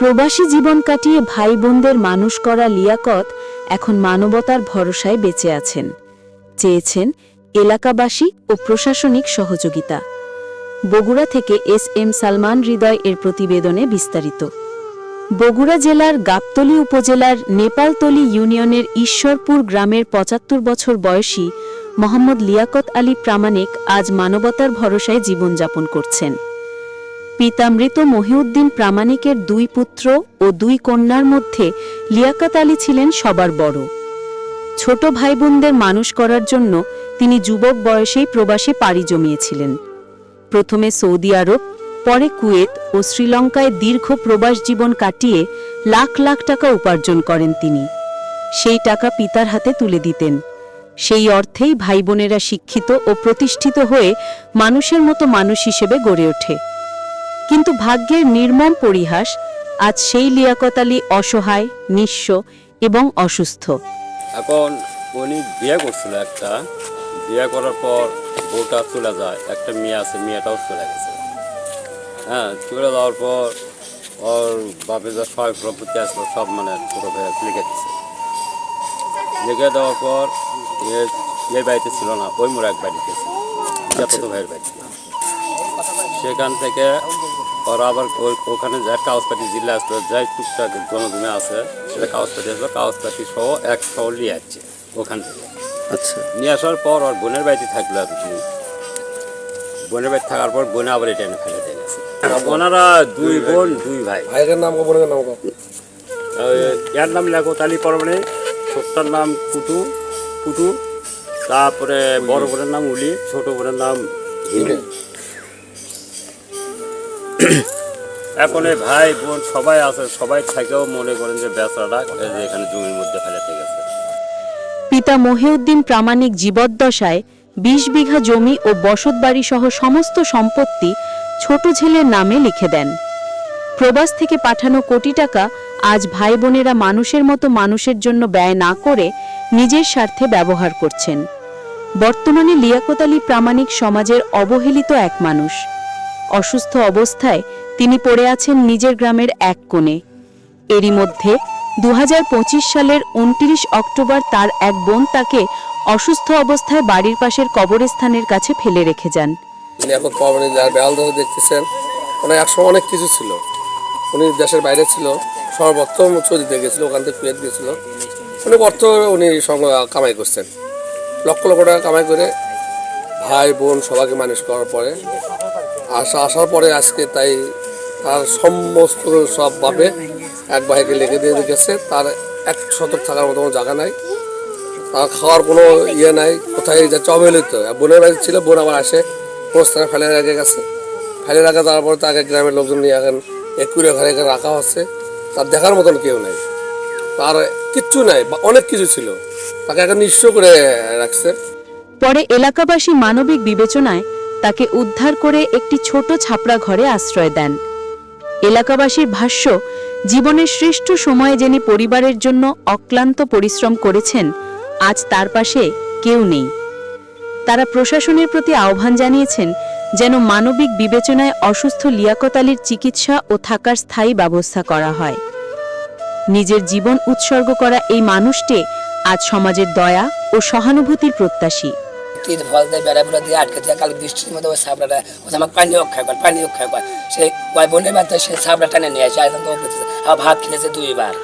প্রবাসী জীবন কাটিয়ে ভাই বোনদের মানুষ করা লিয়াকত এখন মানবতার ভরসায় বেঁচে আছেন। চেয়েছেন এলাকাবাসী ও প্রশাসনিক সহযোগিতা। বগুড়া থেকে এস এম সালমান হৃদয় এর প্রতিবেদনে বিস্তারিত। বগুড়া জেলার গাবতলী উপজেলার নেপালতলী ইউনিয়নের ঈশ্বরপুর গ্রামের পঁচাত্তর বছর বয়সী মোহাম্মদ লিয়াকত আলী প্রামাণিক আজ মানবতার ভরসায় জীবনযাপন করছেন। পিতা মৃত মহিউদ্দিন প্রামাণিকের দুই পুত্র ও দুই কন্যার মধ্যে লিয়াকাত আলী ছিলেন সবার বড়। ছোট ভাই বোনদের মানুষ করার জন্য তিনি যুবক বয়সেই প্রবাসে পাড়ি জমিয়েছিলেন। প্রথমে সৌদি আরব, পরে কুয়েত ও শ্রীলঙ্কায় দীর্ঘ প্রবাস জীবন কাটিয়ে লাখ লাখ টাকা উপার্জন করেন তিনি। সেই টাকা পিতার হাতে তুলে দিতেন। সেই অর্থেই ভাই বোনেরা শিক্ষিত ও প্রতিষ্ঠিত হয়ে মানুষের মতো মানুষ হিসেবে গড়ে ওঠে। কিন্তু ভাগ্যের নির্মম পরিহাস আজ সেই লিয়াকত আলী অসহায় নিঃস্ব এবং অসুস্থ। এখন উনি বিয়ে করছিল একটা। বিয়ে করার পর বউটা চলে যায়। একটা মেয়ে আছে মেয়েটাও চলে গেছে। হ্যাঁ চলে যাওয়ার পর ওর বাপে যা সয় প্রপত্তি আসলো সব মানে ছোটো ভাইয়া লিখে দিচ্ছে লিখে দেওয়ার পর এ- এই বাড়িতে ছিল না ওই মোড় এক বাড়িতে ছিল যত ভাইয়ের বাড়িতে। সেখান থেকে ওরা আবার ওই- ওখানে যা কাগজপাতি জিল্লা আসলো যাই টুকটাক জনজমে আছে সেটা কাগজপাতি আসলো কাগজপাতি সহ এক সহ নিয়ে আসছে ওখান থেকে। আচ্ছা। নিয়ে আসার পর ওর বোনের বাড়িতে থাকল আর কি। বোনের বাড়িতে থাকার পর বোনে আবার এটা এনে ফেলে দিয়ে ওনারা দুই বোন দুই ভাই। ভাইয়ের নাম বোনের নাম এর নাম লেখো তালি পরমানে ছোটটার নাম কুটু কুটু তারপরে বড় বোনের নাম উলি ছোট বোনের নাম হিমে। এখন এই ভাই বোন সবাই আছে, সবাই থাকেও মনে করেন যে বেচারা এখানে জমির মধ্যে ফেলে গেছে। পিতা মহিউদ্দিন প্রামাণিক জীবদ্দশায় বিশ বিঘা জমি ও বসতবাড়ি সহ সমস্ত সম্পত্তি ছোট ছেলের নামে লিখে দেন। প্রবাস থেকে পাঠানো কোটি টাকা আজ ভাই বোনেরা মানুষের মতো মানুষের জন্য ব্যয় না করে নিজের স্বার্থে ব্যবহার করছেন। বর্তমানে লিয়াকত আলী প্রামাণিক সমাজের অবহেলিত এক মানুষ। অসুস্থ অবস্থায় তিনি পড়ে আছেন নিজের গ্রামের এক কোণে। এরই মধ্যে দুহাজার পঁচিশ সালের উনত্রিশ অক্টোবর তার এক বোন তাকে অসুস্থ অবস্থায় বাড়ির পাশের কবরস্থানের কাছে ফেলে রেখে যান। উনি এখন দেখতেছেন একসময় অনেক কিছু ছিল। উনি দেশের বাইরে ছিল সর্বপ্রথম চৌদিতে গেছিল, ওখান থেকে কুয়েত গেছিল অনেক অর্থ উনি কামাই করছেন। লক্ষ লক্ষ টাকা কামাই করে ভাই, বোন সবাইকে মানুষ করার পরে আসা, আসার পরে আজকে তাই তার সমস্ত সব ভাবে এক ভাইকে লেগে দিয়ে গেছে তার এক শতক থাকার মতো কোনো জায়গা নাই। তার খাওয়ার কোনো ইয়ে নাই। কোথায় যাচ্ছে অবহেলিত আর বোনের বাড়ি ছিল, বোন আবার আসে। কোনো স্থানে ফেলে রেখে গেছে। ফেলে রাখা তারপর তাকে গ্রামের লোকজন নিয়ে এখন একুরে ঘরে রাখা হচ্ছে। তার দেখার মতন কেউ নাই। তার কিচ্ছু নাই, বা অনেক কিছু ছিল। তাকে এখন নিঃস্ব করে রাখছে। পরে এলাকাবাসী মানবিক বিবেচনায় তাকে উদ্ধার করে একটি ছোট ছাপড়া ঘরে আশ্রয় দেন। এলাকাবাসীর ভাষ্য, জীবনের শ্রেষ্ঠ সময়ে যিনি পরিবারের জন্য অক্লান্ত পরিশ্রম করেছেন, আজ তার পাশে কেউ নেই। তারা প্রশাসনের প্রতি আহ্বান জানিয়েছেন যেন মানবিক বিবেচনায় অসুস্থ লিয়াকত আলীর চিকিৎসা ও থাকার স্থায়ী ব্যবস্থা করা হয়। নিজের জীবন উৎসর্গ করা এই মানুষটি আজ সমাজের দয়া ও সহানুভূতির প্রত্যাশী। তিন ফল দিয়ে বেড়া বেড়া দিয়ে আটকে দিয়ে কাল বৃষ্টির মধ্যে ওই সাবড়াটা ওই আমাকে পানি রক্ষা কর পানি রক্ষা কর। সেই ওই বোনের বাড়িতে সেই সাবড়া টানে নিয়ে আসে আয়তন আর ভাত খেলেছে দুইবার।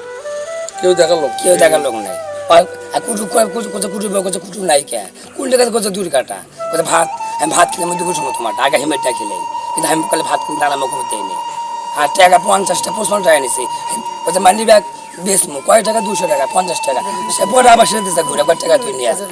কেউ দেখার লোক কেউ দেখার লোক নাই। কুটু করে কুটু করছে কুটু নাই কে? কোন জায়গাতে করছে দূর কাটা। করছে ভাত আমি ভাত খেলে আমি দুপুর সময় তোমার। আগে হেমেরটা খেলে কিন্তু আমি কালে ভাত কিনে দাঁড়া মুখ দেয়নি আর টাকা পঞ্চাশটা পঁচপন্ন টাকা নিছি বলছে মানি ব্যাগ বেশ কয় টাকা? দুশো টাকা পঞ্চাশ টাকা। সে পরে আবার সেটা ঘুরে কয় টাকা তুই নিয়ে আসে